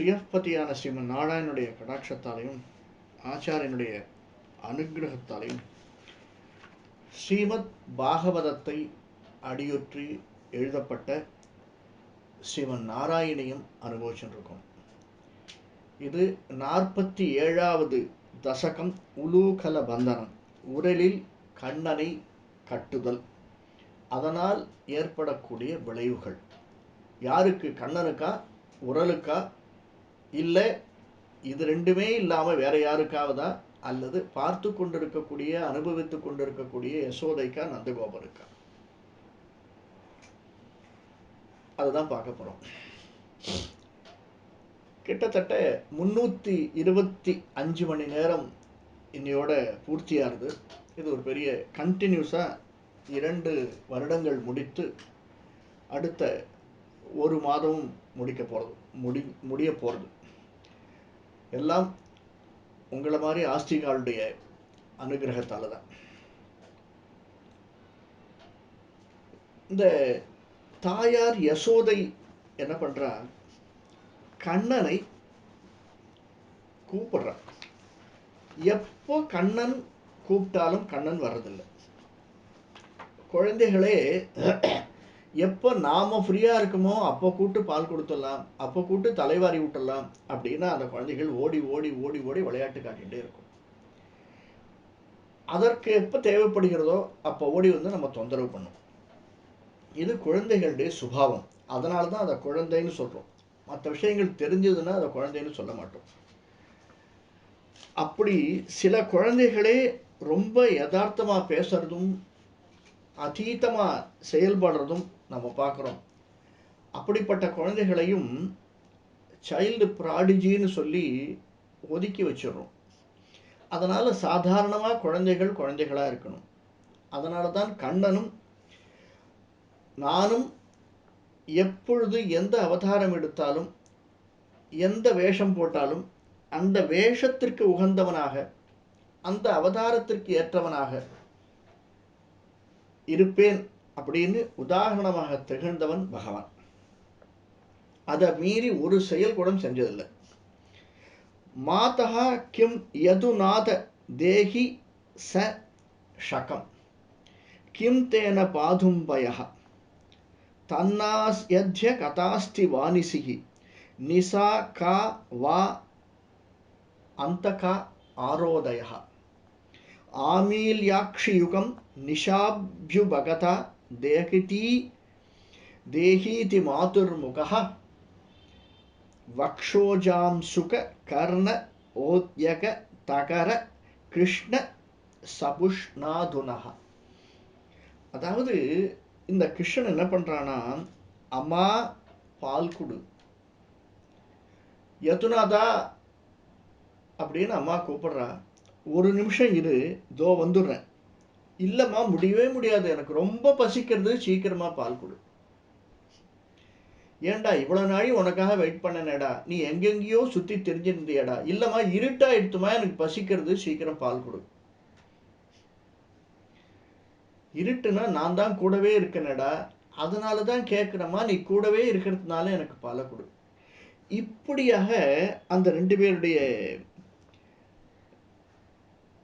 சுயப்பதியான ஸ்ரீமன் நாராயணனுடைய கடாட்சத்தாலையும் ஆச்சாரியனுடைய அனுகிரகத்தாலையும் ஸ்ரீமத் பாகவதத்தை அடியுற்றி எழுதப்பட்ட ஸ்ரீமன் நாராயணியும் அனுபவிச்சுருக்கோம் இது நாற்பத்தி ஏழாவது தசகம் உலூகல பந்தனம் உரலில் கண்ணனை கட்டுதல். அதனால் ஏற்படக்கூடிய விளைவுகள். யாருக்கு கண்ணனுக்கா உரலுக்கா இல்லை இது ரெண்டுமே இல்லாமல் வேற யாருக்காவதா? அல்லது பார்த்து கொண்டிருக்கக்கூடிய அனுபவித்து கொண்டிருக்கக்கூடிய யசோதைக்கா நந்தகோபருக்கா? அதுதான் பார்க்க போகிறோம் கிட்டத்தட்ட முந்நூற்றி இருபத்தி அஞ்சு மணி நேரம் இன்னையோட பூர்த்தியாகுது இது ஒரு பெரிய கண்டினியூஸாக இரண்டு வருடங்கள் முடித்து அடுத்த ஒரு மாதமும் முடிக்க போகிறது முடி முடிய போகிறது எல்லாம் உங்களை மாதிரி ஆஸ்திகாளுடைய அனுகிரகத்தால் தான் இந்த தாயார் யசோதை என்ன பண்றா கண்ணனை கூப்பிடுறான். எப்போ கண்ணன் கூப்பிட்டாலும் கண்ணன் வர்றதில்லை. குழந்தைகளே எப்போ நாம ஃப்ரீயாக இருக்குமோ அப்போ கூட்டு பால் கொடுத்துடலாம் அப்போ கூட்டு தலைவாரி விட்டுடலாம் அப்படின்னா அந்த குழந்தைகள் ஓடி ஓடி ஓடி ஓடி விளையாட்டு காட்டிகிட்டே இருக்கும். அதற்கு எப்போ தேவைப்படுகிறதோ அப்போ ஓடி வந்து நம்ம தொந்தரவு பண்ணும். இது குழந்தைகளுடைய சுபாவம். அதனால தான் அதை குழந்தைன்னு சொல்கிறோம் மற்ற விஷயங்கள் தெரிஞ்சதுன்னா அதை குழந்தைன்னு சொல்ல மாட்டோம். அப்படி சில குழந்தைகளே ரொம்ப யதார்த்தமாக பேசுறதும் அதீதமாக செயல்படுறதும் நம்ம பார்க்குறோம். அப்படிப்பட்ட குழந்தைகளையும் சைல்டு ப்ராடிஜின்னு சொல்லி ஒதுக்கி வச்சிடுறோம். அதனால் சாதாரணமாக குழந்தைகள் குழந்தைகளாக இருக்கணும். அதனால தான் கண்ணனும் நானும் எப்பொழுது எந்த அவதாரம் எடுத்தாலும் எந்த வேஷம் போட்டாலும் அந்த வேஷத்திற்கு உகந்தவனாக அந்த அவதாரத்திற்கு ஏற்றவனாக இருப்பேன். அப்படின்னு உதாரணமாக திகழ்ந்தவன் பகவான். அதை மீறி ஒரு செயல் கூட செஞ்சதில்லை. மாதா கிம் யதுநாத தேகி ச ஷகம். கிம் தேன பாதும் பாதும்பய தன்னாஸ்யத்ய கதாஸ்தி வானிசிகி நிசா கா வா அந்தகா ஆரோதய ஆமீல்யாட்சியுகம் நிஷாபியுபகதா தேகிதி தேஹீதி மாதுர்முகா வக்ஷோஜாம் சுக கர்ண ஓத்யக தகர கிருஷ்ண சபுஷ்ணாதுனஹ அதாவது இந்த கிருஷ்ணன் என்ன பண்ணுறான்னா அம்மா பால் குடு. யதுநாதா அப்படின்னு அம்மா கூப்பிடுறா. ஒரு நிமிஷம் இரு இதோ வந்துடுறேன். இல்லைம்மா முடியவே முடியாது. எனக்கு ரொம்ப பசிக்கிறது சீக்கிரமாக பால் கொடு. ஏன்டா இவ்வளோ நாளி உனக்காக வெயிட் பண்ணனேடா. நீ எங்கெங்கேயோ சுற்றி தெரிஞ்சிருந்தியடா. இல்லைம்மா இருட்டாக எடுத்துமா எனக்கு பசிக்கிறது சீக்கிரம் பால் கொடு. இருட்டுனா நான் தான் கூடவே இருக்கேனடா. அதனால தான் கேட்குறேம்மா நீ கூடவே இருக்கிறதுனால எனக்கு பாலை கொடு. இப்படியாக அந்த ரெண்டு பேருடைய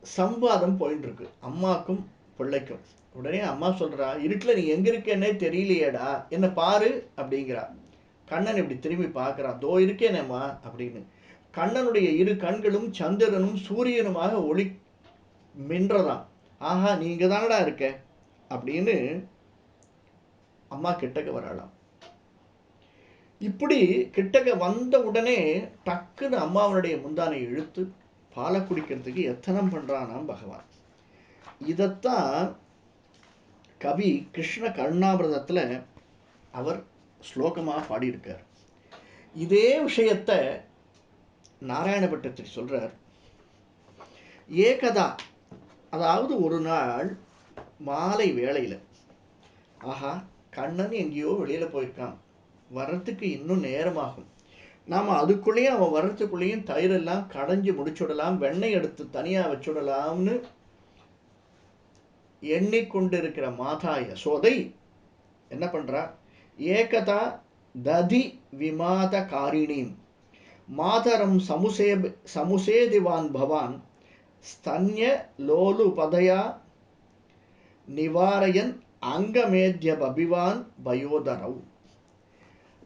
சம்பாதம் போயின்னு இருக்கு அம்மாக்கும் பிள்ளைக்கும் உடனே அம்மா சொல்றா இருட்டில் நீ எங்க இருக்கேன்னே தெரியலையேடா என்னை பாரு அப்படிங்கிறா. கண்ணன் இப்படி திரும்பி பார்க்குறான் தோ இருக்கேனேம்மா அப்படின்னு. கண்ணனுடைய இரு கண்களும் சந்திரனும் சூரியனுமாக ஒளி மின்றதான் ஆஹா நீங்கள் தானடா இருக்க? அப்படின்னு அம்மா கிட்டக்க வராளாம். இப்படி கிட்டக்க வந்த உடனே டக்குன்னு அம்மாவனுடைய முந்தானை இழுத்து பாலை குடிக்கிறதுக்கு எத்தனம் பண்ணுறானாம் பகவான். இதைத்தான் கவி கிருஷ்ண கருணாமிரதத்துல அவர் ஸ்லோகமா பாடியிருக்கார். இதே விஷயத்த நாராயணபட்டத்தில் சொல்கிறார் ஏகதா அதாவது ஒரு நாள் மாலை வேளையில் ஆஹா கண்ணன் எங்கேயோ வெளியில போயிருக்கான். வர்றதுக்கு இன்னும் நேரமாகும். நாம் அதுக்குள்ளேயும் அவன் வர்றதுக்குள்ளேயும் தயிரெல்லாம் கடைஞ்சி முடிச்சுடலாம் வெண்ணெய் எடுத்து தனியாக வச்சுடலாம்னு எண்ணிக்கொண்டிருக்கிற மாதா யசோதை என்ன பண்ணுறா ஏகதா ததி விமாத காரிணீம். மாதரம் சமுசே சமுசேதிவான் பவான். ஸ்தன்ய லோலுபதயா நிவாரயன் அங்கமேத்ய பபிவான் பயோதரவ்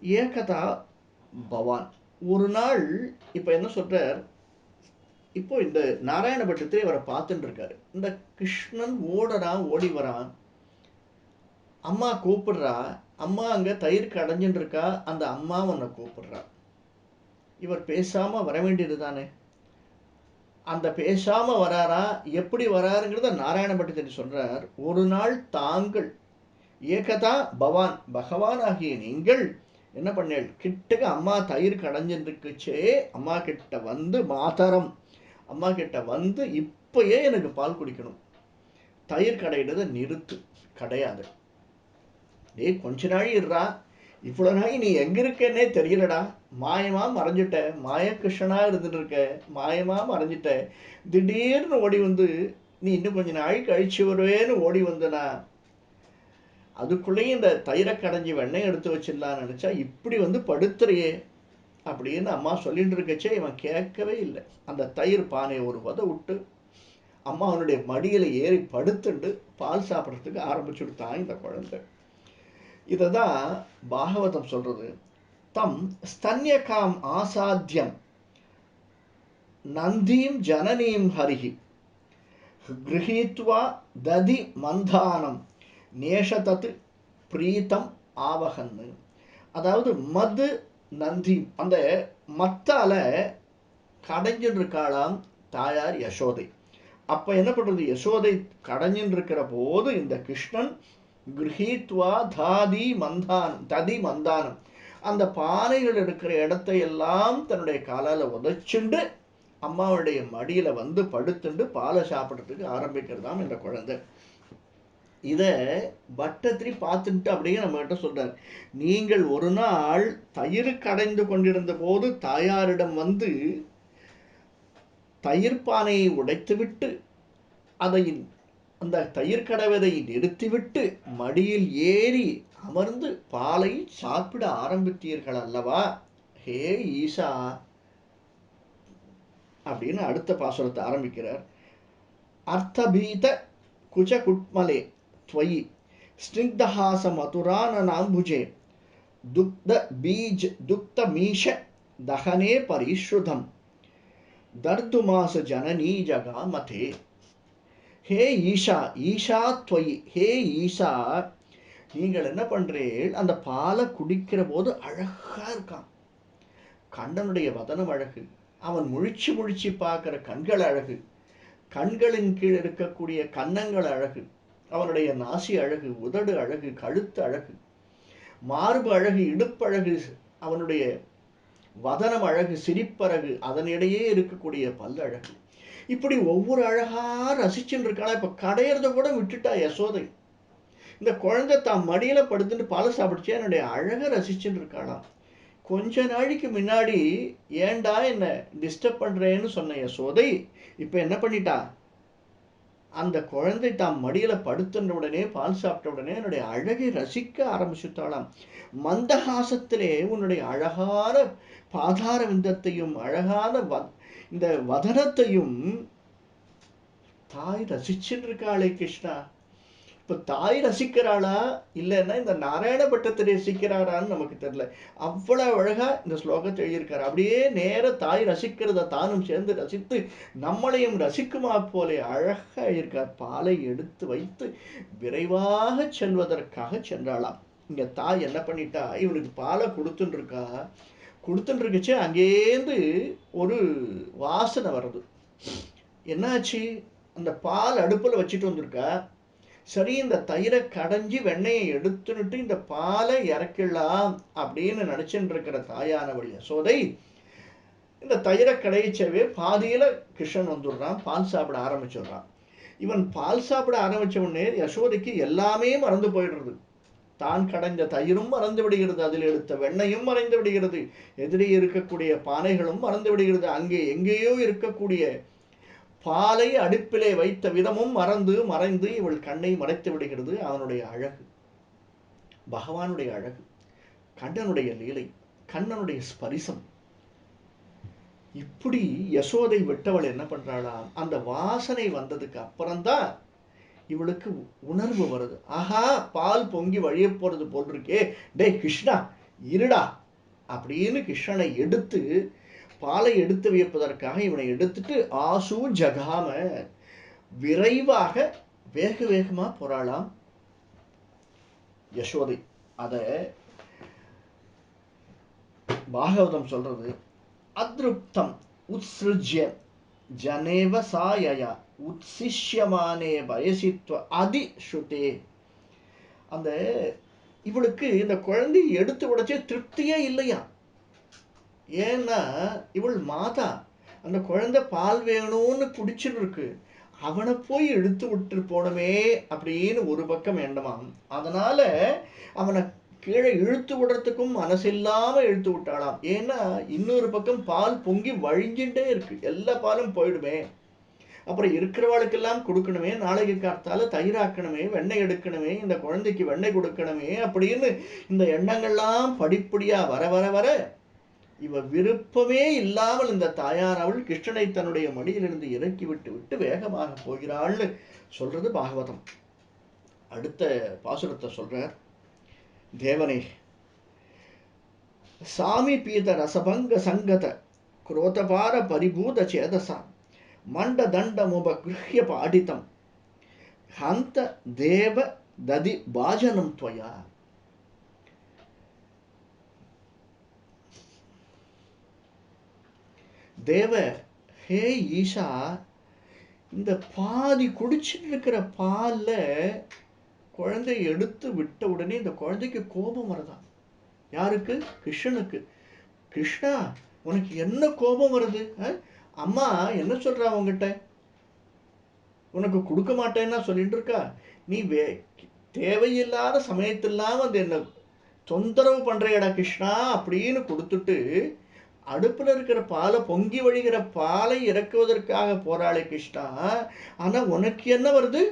ஏகதா பவான். ஒரு நாள் இப்போ என்ன சொல்கிறார் இப்போ இந்த நாராயணபட்டத்தில் இவரை பார்த்துட்டு இருக்காரு. இந்த கிருஷ்ணன் ஓடுறான் ஓடி வரான். அம்மா கூப்பிடுறா. அம்மா அங்க தயிர் கடைஞ்சுட்டு இருக்கா. அந்த அம்மா உன்னை கூப்பிடுறா. இவர் பேசாம வர வேண்டியது தானே? அந்த பேசாம வராரா? எப்படி வராருங்கிறத நாராயண பட்டத்தில் சொல்றார். ஒரு நாள் தாங்கள் ஏகதா பவான் பகவான் ஆகிய நீங்கள் என்ன பண்ணேள்? கிட்டக்க அம்மா தயிர் கடைஞ்சிருக்குச்சே அம்மா கிட்ட வந்து மாதரம் அம்மா கிட்ட வந்து இப்பயே எனக்கு பால் குடிக்கணும். தயிர் கடையிடுறத நிறுத்து. கிடையாது. டேய் கொஞ்ச நாள் இருறா இவ்வளோ நாள் நீ எங்கே இருக்கேன்னே தெரியலடா. மாயமா மறைஞ்சிட்ட. மாயகிருஷ்ணனா இருந்துட்டு இருக்க. மாயமா மறைஞ்சிட்ட. திடீர்னு ஓடி வந்து நீ இன்னும் கொஞ்ச நாள் கழிச்சு வருவேன்னு ஓடி வந்தனா? அதுக்குள்ளேயும் இந்த தயிரை கடைஞ்சி வெண்ணெய் எடுத்து வச்சிடலான்னு நினச்சா இப்படி வந்து படுத்துறையே. அப்படின்னு அம்மா சொல்லிட்டு இருக்கச்சே இவன் கேட்கவே இல்லை. அந்த தயிர் பானையை ஒரு உத விட்டு அம்மா அவனுடைய மடியில் ஏறி படுத்துண்டு பால் சாப்பிட்றதுக்கு ஆரம்பிச்சு கொடுத்தான் இந்த குழந்தை. இதை தான் பாகவதம் சொல்கிறது தம் ஸ்தன்யகாம் ஆசாத்தியம் நந்தீம் ஜனனீம் ஹரிஹி கிரகீத்வா ததி மந்தானம் நேஷதத் பிரீத்தம் ஆவகன்னு. அதாவது மது நந்தி அந்த மத்தால கடைஞ்சின்னு இருக்காளாம் தாயார் யசோதை. அப்ப என்ன பண்றது? யசோதை கடைஞ்சின்னு இருக்கிற போது இந்த கிருஷ்ணன் கிரகித்வா தாதி மந்தான் ததி மந்தானம். அந்த பானைகள் இருக்கிற இடத்தை எல்லாம் தன்னுடைய காலால உதச்சுண்டு அம்மாவுடைய மடியில வந்து படுத்துண்டு பாலை சாப்பிட்றதுக்கு ஆரம்பிக்கிறதாம் இந்த குழந்தை. இதை பட்டத்திரி பார்த்துட்டு அப்படியே நம்மகிட்ட சொல்கிறார் நீங்கள் ஒரு நாள் தயிர் கடைந்து கொண்டிருந்த போது தாயாரிடம் வந்து தயிர் பானையை உடைத்துவிட்டு அதை அந்த தயிர் கடவதை நிறுத்திவிட்டு மடியில் ஏறி அமர்ந்து பாலை சாப்பிட ஆரம்பித்தீர்கள் அல்லவா? ஹே ஈசா! அப்படின்னு அடுத்த பாசுரத்தை ஆரம்பிக்கிறார். அர்த்தபீத குஜ குட்மலே त्वयि स्निग्धहास मधुराननाम्बुजे दुग्ध बीज दुग्धमीश दहने परिश्रुतम् दर्दुमास जननी जगामते ஹே ஈஷா ஈஷா துவயி ஹே ஈஷா நீங்கள் என்ன பண்றீள் அந்த பாலை குடிக்கிற போது அழகா இருக்கான் கண்ணனுடைய வதனம் அழகு அவன் முழிச்சு முழிச்சு பார்க்கிற கண்கள் அழகு கண்களின் கீழ் இருக்கக்கூடிய கன்னங்கள் அழகு அவனுடைய நாசி அழகு உதடு அழகு கழுத்து அழகு மார்பு அழகு இடுப்பழகு அவனுடைய வதனம் அழகு சிரிப்பழகு அதனிடையே இருக்கக்கூடிய பல்லழகு இப்படி ஒவ்வொரு அழகா ரசிச்சுட்டு இருக்காளா இப்போ கடையிறத கூட விட்டுட்டா யசோதை. இந்த குழந்தை தான் மடியில் படுத்துட்டு பாலை சாப்பிடுச்சு என்னுடைய அழகை ரசிச்சுட்டு இருக்காளாம் கொஞ்ச நாளைக்கு முன்னாடி ஏண்டா என்னை டிஸ்டர்ப் பண்ணுறேன்னு சொன்ன யசோதை இப்போ என்ன பண்ணிட்டா? அந்த குழந்தை தாம் மடியில் படுத்துன உடனே பால் சாப்பிட்ட உடனே என்னுடைய அழகை ரசிக்க ஆரம்பிச்சுட்டாளாம். மந்தஹாசத்திலே உன்னுடைய அழகான பாதார விந்தத்தையும் அழகான வ இந்த வதனத்தையும் தாய் ரசிச்சுட்டு இருக்காளே கிருஷ்ணா. இப்போ தாய் ரசிக்கிறாளா? இல்லைன்னா இந்த நாராயண பட்டத்தை ரசிக்கிறாரான்னு நமக்கு தெரியல. அவ்வளோ அழகாக இந்த ஸ்லோகத்தை எழுதியிருக்காரு. அப்படியே நேர தாய் ரசிக்கிறத தானும் சேர்ந்து ரசித்து நம்மளையும் ரசிக்குமா போலே அழகாக எழுதியிருக்கார். பாலை எடுத்து வைத்து விரைவாக செல்வதற்காக சென்றாளாம். இங்கே தாய் என்ன பண்ணிட்டா? இவனுக்கு பாலை கொடுத்துட்டுருக்கா இருக்கா அங்கேருந்து ஒரு வாசனை வருது என்னாச்சு? அந்த பால் அடுப்பில் வச்சுட்டு வந்திருக்கா. சரி இந்த தயிரை கடைஞ்சி வெண்ணையை எடுத்துன்னுட்டு இந்த பாலை இறக்கிடலாம் அப்படின்னு நினச்சிட்டு இருக்கிற தாயானவள் யசோதை இந்த தயிரை கடையச்சவே பாதியில கிருஷ்ணன் வந்துடுறான் பால் சாப்பிட ஆரம்பிச்சிடுறான். இவன் பால் சாப்பிட ஆரம்பிச்ச உடனே யசோதைக்கு எல்லாமே மறந்து போயிடுறது. தான் கடைஞ்ச தயிரும் மறந்து விடுகிறது அதில் எடுத்த வெண்ணையும் மறைந்து விடுகிறது எதிரே இருக்கக்கூடிய பானைகளும் மறந்து விடுகிறது அங்கே எங்கேயோ இருக்கக்கூடிய பாலை அடுப்பிலே வைத்த விதமும் மறந்து மறைந்து இவள் கண்ணை மறைத்து விடுகிறது அவனுடைய அழகு. பகவானுடைய அழகு கண்ணனுடைய லீலை கண்ணனுடைய ஸ்பரிசம். இப்படி யசோதை விட்டவள் என்ன பண்றாளாம்? அந்த வாசனை வந்ததுக்கு அப்புறம்தான் இவளுக்கு உணர்வு வருது. ஆஹா பால் பொங்கி வழிய போறது போல் இருக்கே. டேய் கிருஷ்ணா இருடா அப்படின்னு கிருஷ்ணனை எடுத்து பாலை எடுத்து வைப்பதற்காக இவனை எடுத்துட்டு ஆசு ஜகாம விரைவாக வேக வேகமா போறாளாம் யசோதை. அத பாகவதம் சொல்றது அதிருப்தம் உத்ஸ்ருஜ்ய ஜனேவ சாயயா உத்சிஷ்யமானே பயசித்வ அதி ஸ்ருதே அந்த இவளுக்கு இந்த குழந்தையை எடுத்து உடைச்சே திருப்தியே இல்லையா ஏன்னா இவள் மாதா. அந்த குழந்தை பால் வேணும்னு பிடிச்சிட்டு இருக்கு அவனை போய் இழுத்து விட்டு போனமே அப்படின்னு ஒரு பக்கம் வேண்டமாம். அதனால அவனை கீழே இழுத்து விடுறதுக்கும் மனசில்லாமல் இழுத்து விட்டாளாம். ஏன்னா இன்னொரு பக்கம் பால் பொங்கி வழிஞ்சுட்டே இருக்கு. எல்லா பாலும் போயிடுமே. அப்புறம் இருக்கிறவாளுக்கெல்லாம் கொடுக்கணுமே. நாளைக்கு காத்தால தயிராக்கணுமே வெண்ணெய் எடுக்கணுமே இந்த குழந்தைக்கு வெண்ணெய் கொடுக்கணுமே அப்படின்னு இந்த எண்ணங்கள்லாம் படிப்படியாக வர வர வர இவ விருப்பமே இல்லாமல் இந்த தாயார் அவள் கிருஷ்ணனை தன்னுடைய மடியிலிருந்து இறக்கி விட்டு விட்டு வேகமாக போகிறாள்னு சொல்றது பாகவதம். அடுத்த பாசுரத்தை சொல்றார். தேவனே சாமி பீத ரசபங்க சங்கத குரோதபார பரிபூத சேதசா மண்ட தண்டமுபகிருஹ்ய பாடிதம் ஹந்த தேவ ததி பாஜனம் துவயா. தேவ ஹே ஈஷா இந்த பாதி குடிச்சிட்டு இருக்கிற பால்ல குழந்தைய எடுத்து விட்ட உடனே இந்த குழந்தைக்கு கோபம் வருதா யாருக்கு? கிருஷ்ணனுக்கு. கிருஷ்ணா உனக்கு என்ன கோபம் வருது? அம்மா என்ன சொல்றா உங்ககிட்ட உனக்கு கொடுக்க மாட்டேன்னா சொல்லிட்டு இருக்கா நீ வே தேவையில்லாத சமயத்தில்லாமல் அது என்ன தொந்தரவு பண்றியடா கிருஷ்ணா அப்படின்னு கொடுத்துட்டு அடுப்புல இருக்கிற பாலை பொங்கி வழிகிற பாலை இறக்குவதற்காக போராளே கிருஷ்ணா. ஆனா உனக்கு என்ன வருது?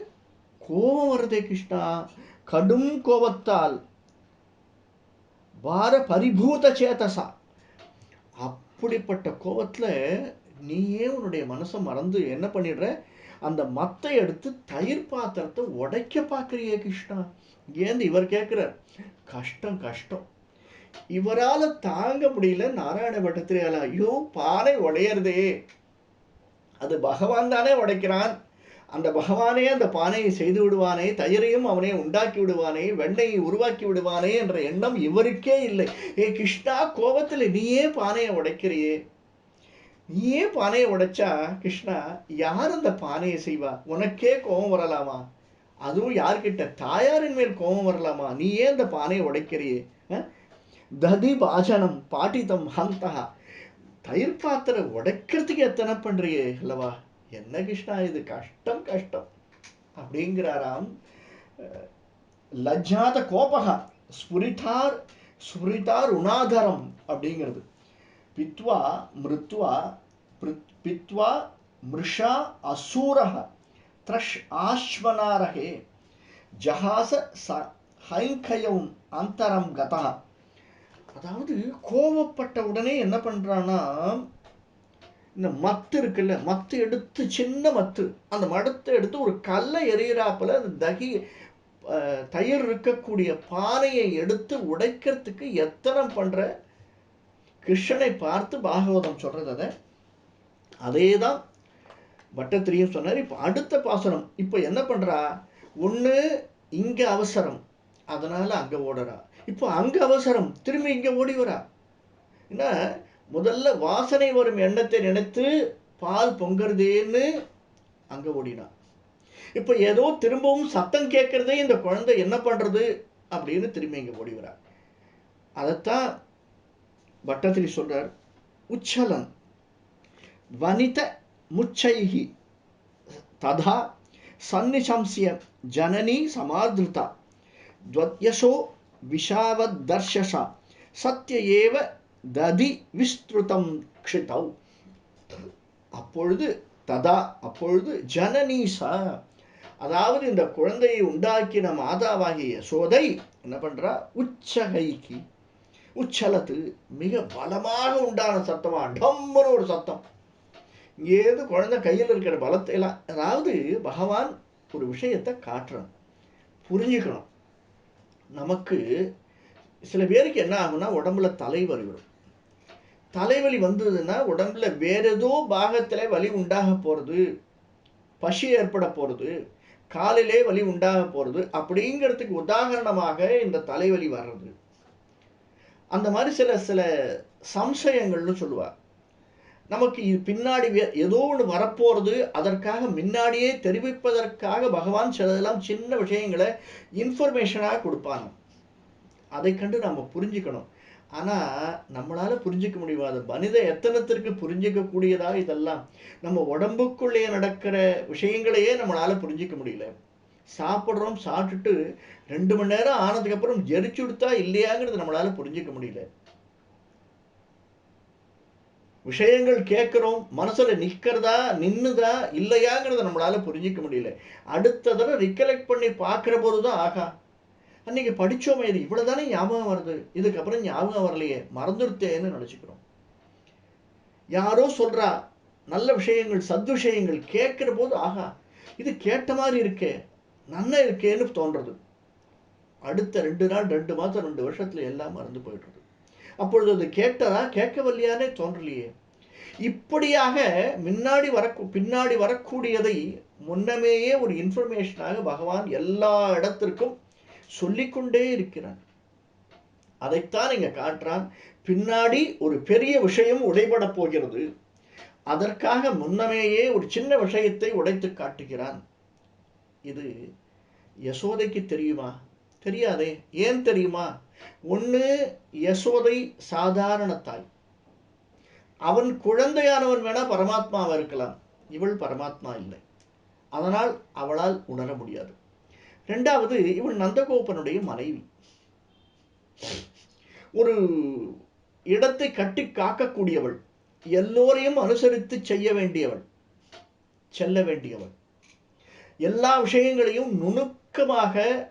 கோபம் வருதே கிருஷ்ணா. கடும் கோபத்தால். வார பரிபூத சேதசா. அப்படிப்பட்ட கோபத்தில் நீயே உன்னுடைய மனசை மறந்து என்ன பண்ணிடுற? அந்த மத்தை எடுத்து தயிர் பாத்திரத்தை உடைக்க பார்க்குறியே கிருஷ்ணா. ஏன்னு இவர் கேட்குறார். கஷ்டம் கஷ்டம். இவரால தாங்க முடியல நாராயண பட்டத்திரியால் ஐயோ பானை உடையறதே. அது பகவான் தானே உடைக்கிறான். அந்த பகவானே அந்த பானையை செய்து விடுவானே தயிரையும் அவனே உண்டாக்கி விடுவானே வெண்ணையை உருவாக்கி விடுவானே என்ற எண்ணம் இவருக்கே இல்லை. ஏ கிருஷ்ணா கோபத்துல நீயே பானையை உடைக்கிறியே. நீயே பானையை உடைச்சா கிருஷ்ணா யார் அந்த பானையை செய்வா? உனக்கே கோபம் வரலாமா? அதுவும் யார்கிட்ட? தாயாரின் மேல் கோபம் வரலாமா? நீயே அந்த பானையை உடைக்கிறியே. அஹ்? ததி பாஜனம் பாட்டிதம் ஹந்தா தயிர் பாத்திரம் உடைக்கிறதுக்கு எத்தனை பண்றியே? அல்லவா? என்ன கிருஷ்ணா இது? கஷ்டம் கஷ்டம். அப்படிங்கிறாராம் லஜ்ஜாத கோபகா ஸ்புரிட்டார் ஸ்புரிட்டார் உணாதரம் அப்படிங்கிறது. பித்வா மிருத்வா பித்வா மிருஷா அசூரக த்ரஷ் ஆஸ்வனாரகே ஜஹாச ச ஹைங்கயம் அந்தரம் கதா அதாவது கோவப்பட்ட உடனே என்ன பண்ணுறான்னா இந்த மத்து இருக்குல்ல மத்து எடுத்து சின்ன மத்து அந்த மடத்தை எடுத்து ஒரு கல்லை எறிகிறாப்பில் அந்த தகி தயிர் இருக்கக்கூடிய பானையை எடுத்து உடைக்கிறதுக்கு எத்தனை பண்ணுற கிருஷ்ணனை பார்த்து பாகவதம் சொல்கிறது அதை. அதே தான் பட்டத்திரியும் சொன்னார். இப்போ அடுத்த பாசனம் இப்போ என்ன பண்ணுறா ஒன்று இங்கே அவசரம் அதனால் அங்கே ஓடுறா. இப்போ அங்கே அவசரம். திரும்பி இங்கே ஓடி வரா. என்ன? முதல்ல வாசனை வரும் எண்ணத்தை நினைத்து பால் பொங்குறதேன்னு அங்கே ஓடினா. இப்போ ஏதோ திரும்பவும் சத்தம் கேட்கறதே இந்த குழந்தை என்ன பண்ணுறது அப்படின்னு திரும்பி இங்கே ஓடி வரா. அதைத்தான் பட்டத்திரி சொல்கிறார் உச்சலன். வனித முச்சைகி ததா சன்னிசம்சிய ஜனனி சமாதிருதா துவத்யசோ விஷாவத்தர்ஷசா சத்திய ஏவ ததி விஸ்திருதம் க்ஷிதௌ. அப்பொழுது ததா அப்பொழுது ஜனனீசா அதாவது இந்த குழந்தையை உண்டாக்கின மாதாவாகிய யசோதை என்ன பண்றா? உச்சகைக்கு உச்சலத்து மிக பலமாக உண்டான சத்தமா டம்முன்னு ஒரு சத்தம். இங்கேருந்து குழந்தை கையில் இருக்கிற பலத்தை எல்லாம் அதாவது பகவான் ஒரு விஷயத்தை காட்டுறான். புரிஞ்சுக்கணும். நமக்கு சில பேருக்கு என்ன ஆகும்னா உடம்புல தலைவலி வரும். தலைவலி வந்ததுன்னா உடம்புல வேற ஏதோ பாகத்தில் வலி உண்டாக போகிறது பசி ஏற்பட போகிறது காலிலே வலி உண்டாக போகிறது அப்படிங்கிறதுக்கு உதாரணமாக இந்த தலைவலி வர்றது. அந்த மாதிரி சில சில சம்சயங்கள்னு சொல்லுவாள் நமக்கு பின்னாடி வே- ஏதோ ஒன்று வரப்போகிறது அதற்காக முன்னாடியே தெரிவிப்பதற்காக பகவான் சிலதெல்லாம் சின்ன விஷயங்களை இன்ஃபர்மேஷனாக கொடுப்பாங்க. அதை கண்டு நம்ம புரிஞ்சுக்கணும். ஆனால் நம்மளால் புரிஞ்சுக்க முடியாது மனித எத்தனத்திற்கு புரிஞ்சிக்கக்கூடியதாக இதெல்லாம்? நம்ம உடம்புக்குள்ளேயே நடக்கிற விஷயங்களையே நம்மளால் புரிஞ்சுக்க முடியல. சாப்பிட்றோம் சாப்பிட்டுட்டு ரெண்டு மணி நேரம் ஆனதுக்கப்புறம் ஜெரிச்சு எரிச்சு விடுத்தா இல்லையாங்கிறது நம்மளால் புரிஞ்சிக்க முடியல. விஷயங்கள் கேட்குறோம் மனசுல நிக்கிறதா நின்னுதா இல்லையாங்கிறத நம்மளால புரிஞ்சிக்க முடியல. அடுத்த தடவை ரிகலெக்ட் பண்ணி பார்க்குற போது தான் ஆகா அன்னைக்கு படித்தோமே இது இவ்வளவுதானே ஞாபகம் வருது. இதுக்கப்புறம் ஞாபகம் வரலையே மறந்துடுத்தேன்னு நினச்சிக்கிறோம். யாரோ சொல்றா நல்ல விஷயங்கள் சத் விஷயங்கள் கேட்குற போது ஆகா இது கேட்ட மாதிரி இருக்கே நன்னா இருக்கேன்னு தோன்றது அடுத்த ரெண்டு நாள் ரெண்டு மாதம் ரெண்டு வருஷத்துல எல்லாம் மறந்து போயிடுறது. அப்பொழுது அது கேட்டதா கேட்கவில்லையானே தோன்றலையே. இப்படியாக முன்னாடி வர பின்னாடி வரக்கூடியதை முன்னமேயே ஒரு இன்ஃபர்மேஷனாக பகவான் எல்லா இடத்திற்கும் சொல்லிக்கொண்டே இருக்கிறான் அதைத்தான் இங்கே காட்டுறான். பின்னாடி ஒரு பெரிய விஷயம் உடைபட போகிறது. அதற்காக முன்னமேயே ஒரு சின்ன விஷயத்தை உடைத்து காட்டுகிறான். இது யசோதைக்கு தெரியுமா? தெரியாதே. ஏன் தெரியுமா? ஒண்ணு யசோதை சாதாரண தாய். அவன் குழந்தையானவன் வேணா பரமாத்மாவாக இருக்கலாம். இவள் பரமாத்மா இல்லை. அதனால் அவளால் உணர முடியாது. ரெண்டாவது இவள் நந்தகோபனுடைய மனைவி. ஒரு இடத்தை கட்டி காக்கக்கூடியவள். எல்லோரையும் அனுசரித்து செய்ய வேண்டியவள். செல்ல வேண்டியவள். எல்லா விஷயங்களையும் நுணுக்கமாக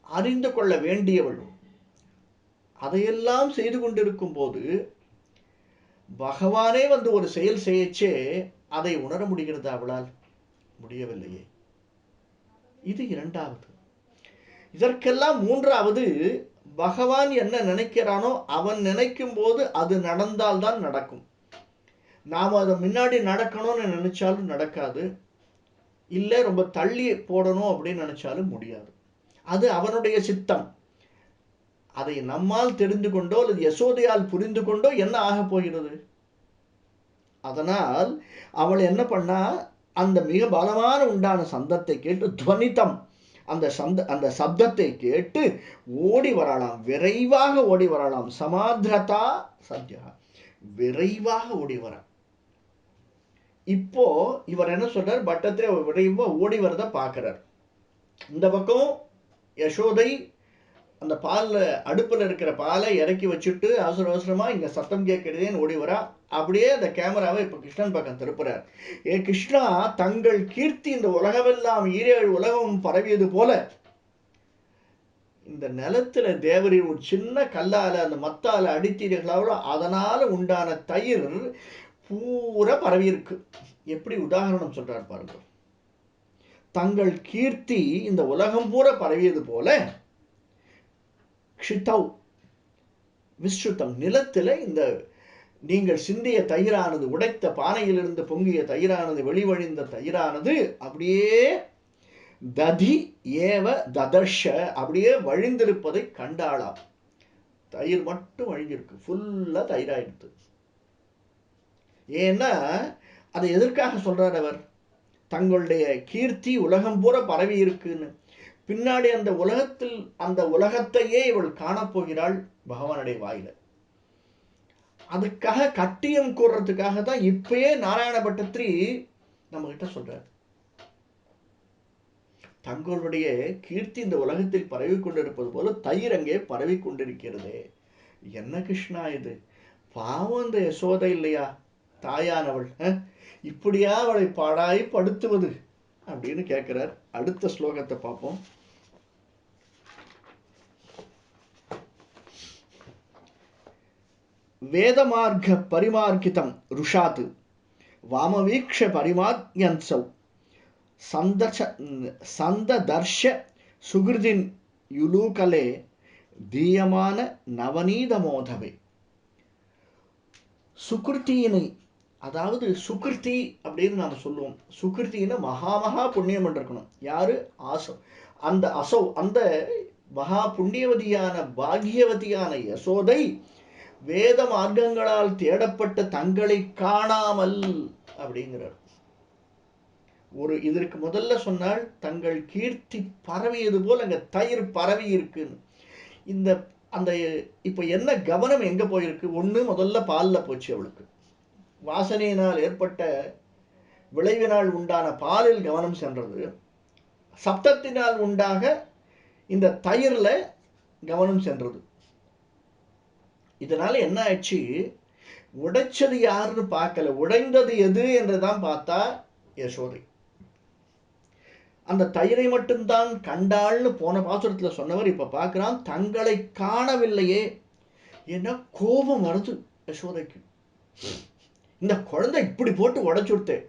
அறிந்து கொள்ள வேண்டியவள். அதையெல்லாம் செய்து கொண்டிருக்கும் போது பகவானே வந்து ஒரு செயல் செய்யச்சே அதை உணர முடிகிறது அவளால்? முடியவில்லையே. இது இரண்டாவது. இதற்கெல்லாம் மூன்றாவது பகவான் என்ன நினைக்கிறானோ அவன் நினைக்கும் போது அது நடந்தால்தான் நடக்கும். நாம் அதை முன்னாடி நடக்கணும்னு நினைச்சாலும் நடக்காது. இல்லை ரொம்ப தள்ளி போடணும் அப்படின்னு நினைச்சாலும் முடியாது. அது அவனுடைய சித்தம். அதை நம்மால் தெரிந்து கொண்டோ அல்லது யசோதையால் புரிந்து கொண்டோ என்ன ஆக போகிறது? அதனால் அவள் என்ன பண்ணா அந்த மிக பலமான உண்டான சந்தத்தை கேட்டு துவனித்தம். அந்த சந்த அந்த சப்தத்தை கேட்டு ஓடி வரலாம். விரைவாக ஓடி வரலாம். சமாதிரதா சத்யா. விரைவாக ஓடி வர. இப்போ இவர் என்ன சொல்றார்? பட்டத்திலே விரைவாக ஓடி வரத பார்க்கிறார். இந்த பக்கம் யசோதை அந்த பால்ல அடுப்புல இருக்கிற பாலை இறக்கி வச்சுட்டு அவசர அவசரமா இங்க சத்தம் கேட்கிறதேன்னு ஓடி வரா. அப்படியே அந்த கேமராவை இப்போ கிருஷ்ணன் பக்கம் திருப்புறார். ஏ கிருஷ்ணா தங்கள் கீர்த்தி இந்த உலகமெல்லாம் ஈரேழு உலகம் பரவியது போல. இந்த நிலத்துல தேவரின் ஒரு சின்ன கல்லால அந்த மத்தால அடித்தீர்களாவோ அதனால உண்டான தயிர் பூரா பரவியிருக்கு. எப்படி உதாரணம் சொல்கிறார் பாருங்க. தங்கள் கீர்த்தி இந்த உலகம் பூரா பரவியது போல க்ஷிதவ் விஸ்ருத்தம். நிலத்தில் இந்த நீங்கள் சிந்திய தயிரானது உடைத்த பானையிலிருந்து பொங்கிய தயிரானது வெளிவழிந்த தயிரானது அப்படியே ததி ஏவ ததர்ஷ அப்படியே வழிந்திருப்பதை கண்டாளாம். தயிர் மட்டும் வழிஞ்சிருக்கு. ஃபுல்லா தயிராயிடுது ஏன்னா அதை எதற்காக சொல்கிறார் அவர்? தங்களுடைய கீர்த்தி உலகம் பூரா பரவி இருக்குன்னு பின்னாடி அந்த உலகத்தில் அந்த உலகத்தையே இவள் காணப்போகிறாள் பகவானுடைய வாயில. அதுக்காக கட்டியம் கூறுறதுக்காக தான் இப்பயே நாராயண பட்டத்திரி நம்ம கிட்ட சொல்றார். தங்களுடைய கீர்த்தி இந்த உலகத்தில் பரவி கொண்டிருப்பது போல தயிர் அங்கே பரவி கொண்டிருக்கிறதே. என்ன கிருஷ்ணா இது? பாவம் இந்த யசோதை இல்லையா? தாயானவள் இப்படியா அவளை பாடாய் படுத்துவது? அப்படின்னு கேட்குறார். அடுத்த ஸ்லோகத்தை பார்ப்போம். வேதமார்க்க பரிமார்க்கிதம் ருஷாத். வாமவீக்ஷ பரிமாத்யன்சௌ சந்த தர்ஷ சுகிருதின் யுலூகலே தீயமான நவநீத மோதவே சுகிருத்தியினை அதாவது சுகிருத்தி அப்படின்னு நாம் சொல்லுவோம். சுகிருத்தின்னு மகா மகா புண்ணியம் இருக்கணும் யாரு? ஆசோ. அந்த அசௌ அந்த மகா புண்ணியவதியான பாக்யவதியான யசோதை வேத மார்க்கங்களால் தேடப்பட்ட தங்களை காணாமல் அப்படிங்கிறார். ஒரு இதற்கு முதல்ல சொன்னால் தங்கள் கீர்த்தி பரவியது போல் அங்கே தயிர் பரவி இருக்குன்னு. இந்த அந்த இப்போ என்ன கவனம் எங்கே போயிருக்கு? ஒன்று முதல்ல பாலில் போச்சு அவளுக்கு. வாசனையினால் ஏற்பட்ட விளைவினால் உண்டான பாலில் கவனம் சென்றது. சப்தத்தினால் உண்டாக இந்த தயிரில் கவனம் சென்றது. இதனால என்ன ஆச்சு உடைச்சது யாருன்னு பார்க்கல. உடைந்தது எது என்று தான் பார்த்தா யசோதை. அந்த தயிரை மட்டும்தான் கண்டாள்னு போன பாசுரத்தில் சொன்னவர் இப்போ பார்க்குறான். தங்களை காணவில்லையே ஏன்னா கோபம் வருது யசோதைக்கு. இந்த குழந்தை இப்படி போட்டு உடைச்சுடுத்தேன்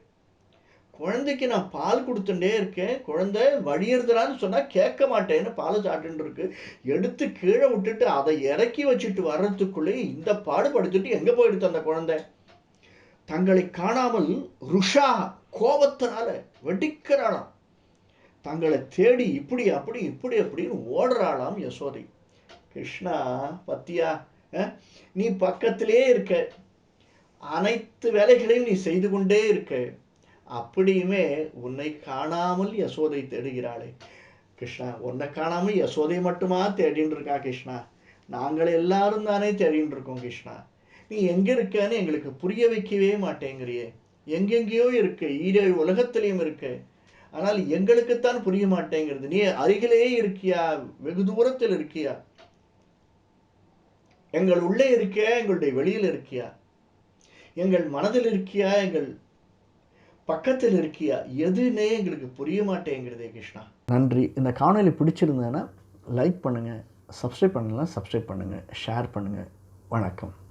குழந்தைக்கு நான் பால் கொடுத்துட்டே இருக்கேன் குழந்தை வழியறதுலான்னு சொன்னால் கேட்க மாட்டேன்னு பாலை சாப்பிட்டுட்டு இருக்கு. எடுத்து கீழே விட்டுட்டு அதை இறக்கி வச்சுட்டு வர்றதுக்குள்ளேயே இந்த பாடுபடுத்திட்டு எங்கே போயிடுது அந்த குழந்தை? தங்களை காணாமல் ருஷா கோபத்தினால வெடிக்கிறாளாம். தங்களை தேடி இப்படி அப்படி இப்படி அப்படின்னு ஓடுறாளாம் யசோதை. கிருஷ்ணா பத்தியா நீ பக்கத்திலே இருக்க. அனைத்து வேலைகளையும் நீ செய்து கொண்டே இருக்க. அப்படியுமே உன்னை காணாமல் யசோதை தேடுகிறாளே. கிருஷ்ணா உன்னை காணாமல் யசோதை மட்டுமா தேடின்னு இருக்கா கிருஷ்ணா? நாங்கள் எல்லாரும் தானே தேடின்னு இருக்கோம் கிருஷ்ணா. நீ எங்கே இருக்கன்னு எங்களுக்கு புரிய வைக்கவே மாட்டேங்கிறியே. எங்கெங்கேயோ இருக்கு ஈரேழு உலகத்திலையும் இருக்கு. ஆனால் எங்களுக்குத்தான் புரிய மாட்டேங்கிறது. நீ அருகிலேயே இருக்கியா? வெகு தூரத்தில் இருக்கியா? எங்கள் உள்ளே இருக்கியா? எங்களுடைய வெளியில் இருக்கியா? எங்கள் மனதில் இருக்கியா? எங்கள் பக்கத்தில் இருக்கியா எதுன்னே எங்களுக்கு புரிய மாட்டேங்கிறதே கிருஷ்ணா. நன்றி. இந்த காணொலி பிடிச்சிருந்தேன்னா லைக் பண்ணுங்கள் சப்ஸ்கிரைப் பண்ணலாம் சப்ஸ்கிரைப் பண்ணுங்கள் ஷேர் பண்ணுங்கள் வணக்கம்.